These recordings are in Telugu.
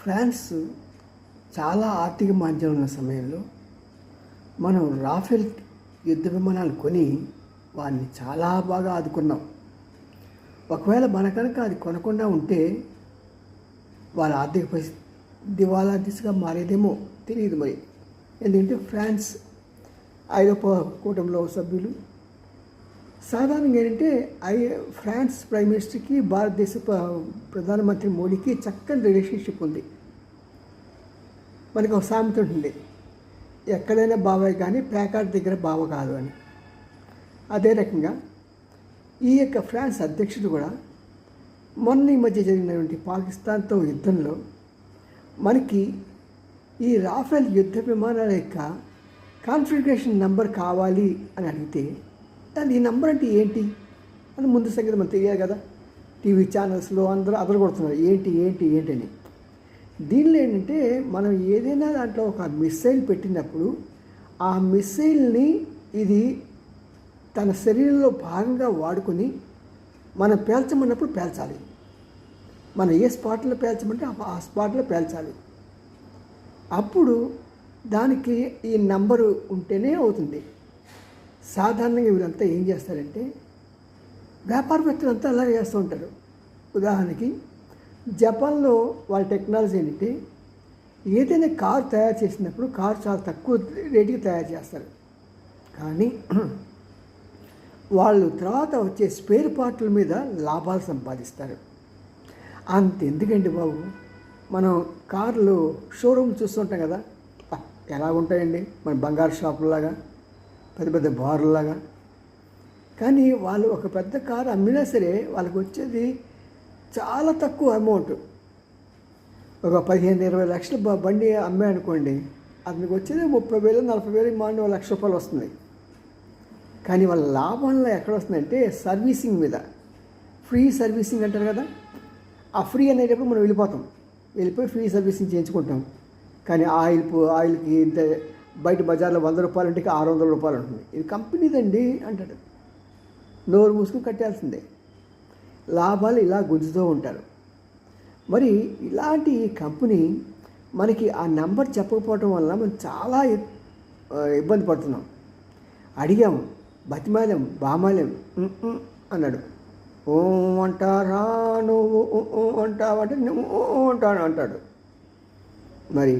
ఫ్రాన్స్ చాలా ఆర్థిక మాంద్యం ఉన్న సమయంలో మనం రాఫెల్ యుద్ధ విమానాలు కొని వారిని చాలా బాగా ఆదుకున్నాం. ఒకవేళ మన కనుక అది కొనకుండా ఉంటే వాళ్ళ ఆర్థిక పరిస్థితి దివాలా దిశగా మారేదేమో తెలియదు మరి. ఎందుకంటే ఫ్రాన్స్ ఐరోపా కూటమిలో సభ్యులు సాధారణంగా ఏంటంటే ఐ ఫ్రాన్స్ ప్రైమ్ మినిస్టర్కి భారతదేశ ప్రధానమంత్రి మోడీకి చక్కని రిలేషన్షిప్ ఉంది. మనకు ఒక సామెత ఉంటుంది. ఎక్కడైనా బాబాయ్ కానీ ప్యాకాట్ దగ్గర బావ కాదు అని. అదే రకంగా ఈ యొక్క ఫ్రాన్స్ అధ్యక్షుడు కూడా మొన్న ఈ మధ్య జరిగినటువంటి పాకిస్తాన్తో యుద్ధంలో మనకి ఈ రాఫెల్ యుద్ధ విమానాల యొక్క కాన్ఫిగరేషన్ నెంబర్ కావాలి అని అడిగితే దాని ఈ నెంబర్ అంటే ఏంటి? అని ముందు సంగతి మనకు తెలియాలి కదా. టీవీ ఛానల్స్లో అందరూ అదలు కొడుతున్నారు ఏంటి ఏంటి ఏంటి అని. దీనిలో ఏంటంటే మనం ఏదైనా దాంట్లో ఒక మిస్సైల్ పెట్టినప్పుడు ఆ మిస్సైల్ని ఇది తన శరీరంలో భాగంగా వాడుకొని మనం పేల్చమన్నప్పుడు పేల్చాలి. మనం ఏ స్పాట్లో పేల్చమంటే ఆ- ఆ స్పాట్లో పేల్చాలి. అప్పుడు దానికి ఈ నంబరు ఉంటేనే అవుతుంది. సాధారణంగా వీరంతా ఏం చేస్తారంటే వ్యాపారవేత్తలంతా అలాగే చేస్తూ ఉంటారు. ఉదాహరణకి జపాన్లో వాళ్ళ టెక్నాలజీ ఏంటంటే ఏదైనా కార్ తయారు చేసినప్పుడు కార్ చాలా తక్కువ రేటుకి తయారు చేస్తారు. కానీ వాళ్ళు తర్వాత వచ్చే స్పేర్ పార్ట్ల మీద లాభాలు సంపాదిస్తారు. అంత ఎందుకండి బాబు మనం కార్లు షోరూమ్ చూస్తుంటాం కదా ఎలా ఉంటాయండి మన బంగారు షాపులాగా పెద్ద పెద్ద బార్లాగా. కానీ వాళ్ళు ఒక పెద్ద కారు అమ్మినా సరే వాళ్ళకి వచ్చేది చాలా తక్కువ అమౌంట్. ఒక పదిహేను ఇరవై లక్షల బండి అమ్మే అనుకోండి అతనికి వచ్చేది ముప్పై వేలు నలభై వేలు మాండి లక్ష రూపాయలు వస్తుంది. కానీ వాళ్ళ లాభంలో ఎక్కడ వస్తుందంటే సర్వీసింగ్ మీద. ఫ్రీ సర్వీసింగ్ అంటారు కదా ఆ ఫ్రీ అనేటప్పుడు మనం వెళ్ళిపోతాం. వెళ్ళిపోయి ఫ్రీ సర్వీసింగ్ చేయించుకుంటాం. కానీ ఆయిల్ ఆయిల్కి ఇంత బయట బజార్లో వంద రూపాయలు అంటే ఆరు వందల రూపాయలు ఉంటుంది ఇది కంపెనీదండి అంటాడు. నోరు మూసుకుని కట్టాల్సిందే లాభాలు ఇలా గుంజుతూ ఉంటారు. మరి ఇలాంటి కంపెనీ మనకి ఆ నెంబర్ చెప్పకపోవటం వల్ల మనం చాలా ఇబ్బంది పడుతున్నాం. అడిగాము బతిమాలేం బామాలేం అన్నాడు. ఓ అంటారా నువ్వు ఊ, అంటే అంటావంటే నువ్వు అంటాను అంటాడు. మరి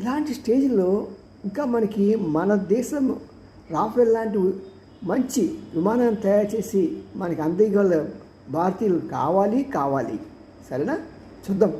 ఇలాంటి స్టేజ్లో ఇంకా మనకి మన దేశం రాఫెల్ లాంటి మంచి విమానాన్ని తయారు చేసి మనకి అందగల భారతీయులు కావాలి కావాలి. సరేనా? చూద్దాం.